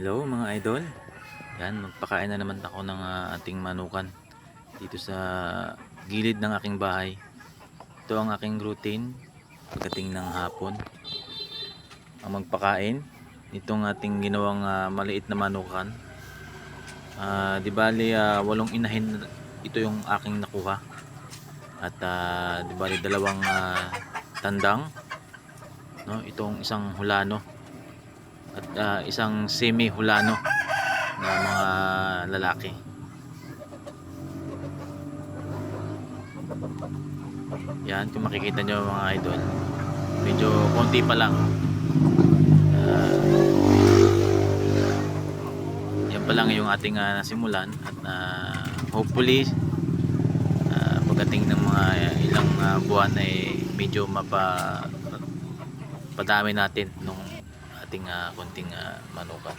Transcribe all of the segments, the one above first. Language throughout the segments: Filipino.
Hello mga idol. Yan, magpakain na naman ako ng ah, ating manukan dito sa gilid ng aking bahay. Ito ang aking routine pagdating ng hapon. Ang magpakain nitong ating ginawang ah, maliit na manukan. Ah, di bali ah, walong inahin ito yung aking nakuha. At ah, di bali dalawang ah, tandang no itong isang hulano at ah, isang semi hulano na mga lalaki. Yan kung makikita nyo mga idol medyo konti pa lang. Ah, yan pa lang yung ating ah, nasimulan at ah, hopefully ah, pagdating ng mga ilang ah, buwan ay medyo mapa padami natin nung ating ah, konting ah, manukan.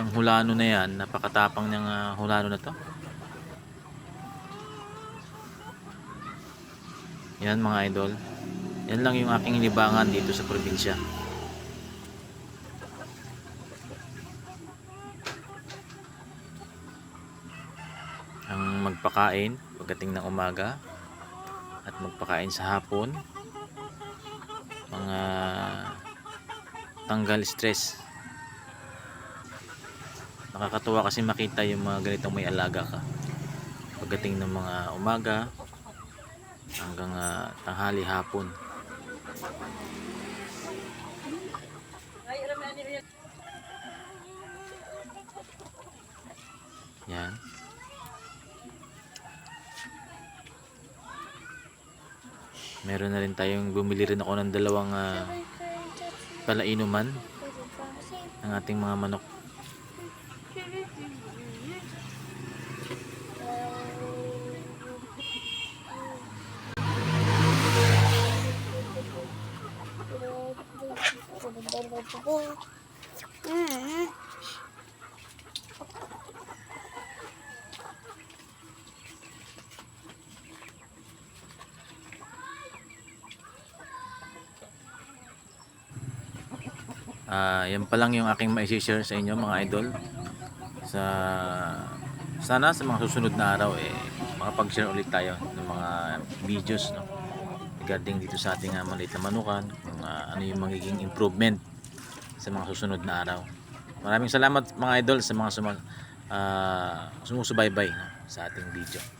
Yung hulano na yan, napakatapang niyang ah, hulano na to. Yan mga idol. Yan lang yung aking libangan dito sa probinsya. Ang magpakain pagdating ng umaga at magpakain sa hapon mga tanggal stress. Nakakatuwa kasi makita yung mga ganitong may alaga ka. Pagdating ng mga umaga hanggang ah, tanghali hapon. Yan. Meron na rin tayong bumili rin ako ng dalawang ah, palainuman ng ating mga manok Mm. Ah, yan pa lang yung aking mai-share sa inyo mga idol. Sa sana sa mga susunod na araw eh makapag-share ulit tayo ng mga videos no regarding dito sa ating uh, maliit na manukan kung ah, ano yung magiging improvement sa mga susunod na araw. Maraming salamat mga idol sa mga suma, ah, sumusubaybay no, sa ating video.